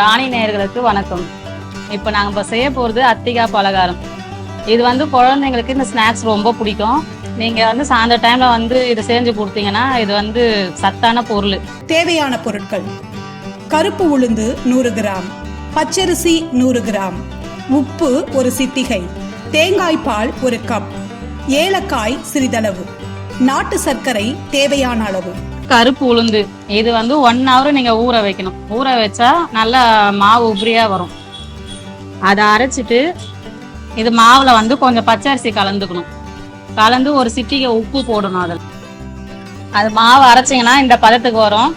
ராணி நேயர்களுக்கு வணக்கம். இப்போ நாங்கள் இப்போ செய்ய போகிறது அத்திகா பலகாரம். இது வந்து குழந்தைங்களுக்கு இந்த ஸ்நாக்ஸ் ரொம்ப பிடிக்கும். நீங்கள் வந்து சாயந்தர டைமில் வந்து இது செஞ்சு கொடுத்தீங்கன்னா இது வந்து சத்தான பொருள். தேவையான பொருட்கள். கருப்பு உளுந்து நூறு கிராம். பச்சரிசி நூறு கிராம். உப்பு ஒரு சித்திகை தேங்காய் பால் ஒரு கப் ஏலக்காய் சிறிதளவு. நாட்டு சர்க்கரை தேவையான அளவு. கருப்பு உளுந்து. இது வந்து ஒன் ஹவர் நீங்கள் ஊற வைக்கணும். ஊற வச்சா நல்லா மாவு உபரியாக வரும். அதை அரைச்சிட்டு இது மாவில் வந்து கொஞ்சம் பச்சரிசி கலந்துக்கணும். கலந்து ஒரு சிட்டிகை உப்பு போடணும் அதில். அது மாவு அரைச்சிங்கன்னா இந்த பதத்துக்கு வரும்.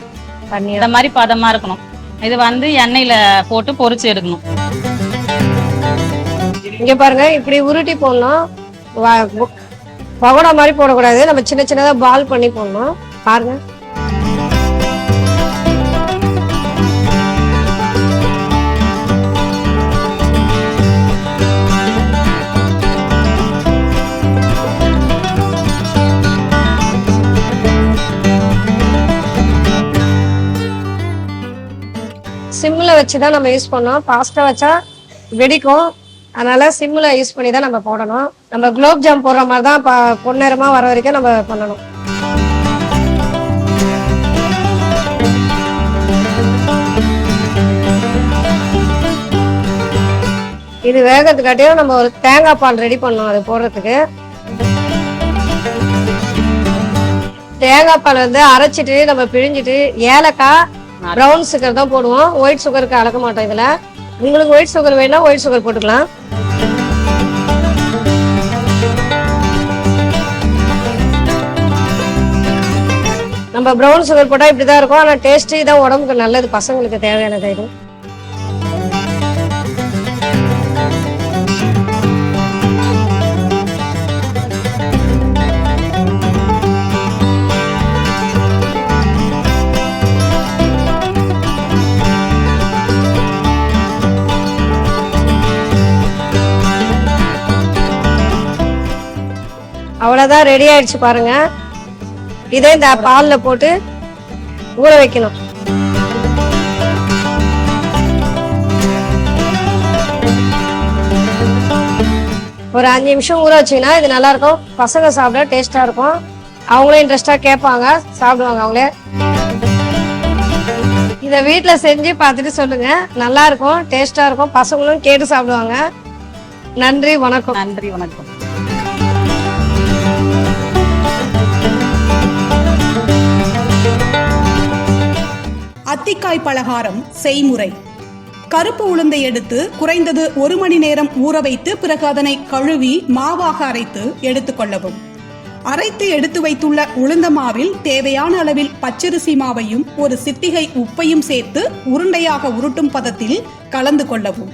இந்த மாதிரி பதமாக இருக்கணும். இது வந்து எண்ணெயில் போட்டு பொரிச்சு எடுக்கணும். இங்க பாருங்க இப்படி உருட்டி போடணும். பகோடா மாதிரி போடக்கூடாது. நம்ம சின்ன சின்னதா பால் பண்ணி போடணும். பாருங்க. சிம்ல வச்சு தான் நம்ம யூஸ் பண்ணோம் பாஸ்டா வச்சா வெடிக்கும். அதனால சிம்ல யூஸ் பண்ணி தான் நம்ம போடணும். நம்ம குலோப் ஜாம் போடுற மாதிரி தான் ப- பொன்னேரமாக வர வரைக்கும் நம்ம பண்ணணும். இது வேகத்துக்காட்டியும் நம்ம ஒரு தேங்காய் பால் ரெடி பண்ணோம் அது போடுறதுக்கு. தேங்காய் பால் வந்து அரைச்சிட்டு நம்ம பிழிஞ்சிட்டு ஏலக்காய் ப்ரௌன் சுகர் தான் போடுவோம். ஒயிட் சுகருக்கு அளக்க மாட்டோம் இதுல. உங்களுக்கு ஒயிட் சுகர் வேணா ஒயிட் சுகர் போட்டுக்கலாம். நம்ம ப்ரௌன் சுகர் போட்டால் இப்படி தான் இருக்கும். ஆனால் டேஸ்ட்டு இதான் உடம்புக்கு நல்லது. பசங்களுக்கு தேவையானது இது. அவ்வளோதான் ரெடி ஆயிடுச்சு பாருங்க. இதே இந்த பாலில் போட்டு ஊற வைக்கணும். ஒரு அஞ்சு நிமிஷம் ஊற வச்சீங்கன்னா இது நல்லா இருக்கும் பசங்க சாப்பிட டேஸ்டா இருக்கும். அவங்களே இன்ட்ரெஸ்டா கேட்பாங்க. சாப்பிடுவாங்க அவங்களே. இத வீட்டில் செஞ்சு பார்த்துட்டு சொல்லுங்க. நல்லா இருக்கும் டேஸ்டா இருக்கும். பசங்களும் கேட்டு சாப்பிடுவாங்க. நன்றி வணக்கம். நன்றி வணக்கம். அத்திக்காய் பலகாரம் செய்முறை. கருப்பு உளுந்தை எடுத்து குறைந்தது ஒரு மணி நேரம் ஊற வைத்து பிறகு அதனை கழுவி மாவாக அரைத்து எடுத்துக்கொள்ளவும் அரைத்து எடுத்து வைத்துள்ள உளுந்த மாவில் தேவையான அளவில் பச்சரிசி மாவையும் ஒரு சித்திகை உப்பையும் சேர்த்து உருண்டையாக உருட்டும் பதத்தில் கலந்து கொள்ளவும்.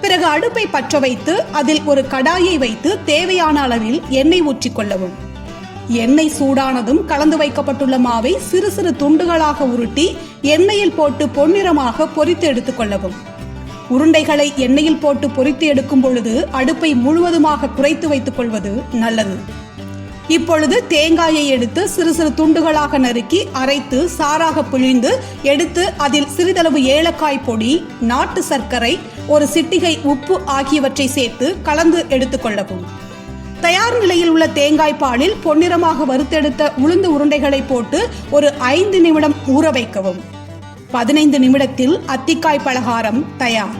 பிறகு அடுப்பை பற்ற வைத்து அதில் ஒரு கடாயை வைத்து தேவையான அளவில் எண்ணெய் ஊற்றிக் கொள்ளவும். எண்ணெய் சூடானதும் கலந்து வைக்கப்பட்டுள்ள மாவை சிறு சிறு துண்டுகளாக உருட்டி எண்ணெயில் போட்டு பொன்னிறமாக பொரித்து எடுத்துக்கொள்ளவும் உருண்டைகளை எண்ணெயில் போட்டு பொரித்து எடுக்கும் பொழுது அடுப்பை முழுவதுமாக குறைத்து வைத்துக் கொள்வது நல்லது. இப்பொழுது தேங்காயை எடுத்து சிறு சிறு துண்டுகளாக நறுக்கி அரைத்து சாறாக பிழிந்து எடுத்து அதில் சிறிதளவு ஏலக்காய் பொடி நாட்டு சர்க்கரை ஒரு சிட்டிகை உப்பு ஆகியவற்றை சேர்த்து கலந்து எடுத்துக்கொள்ளவும் தயார் நிலையில் உள்ள தேங்காய் பாலில் பொன்னிறமாக வறுத்தெடுத்த உளுந்து உருண்டைகளை போட்டு ஒரு ஐந்து நிமிடம் ஊற வைக்கவும். பதினைந்து நிமிடத்தில் அத்திக்காய் பலகாரம் தயார்.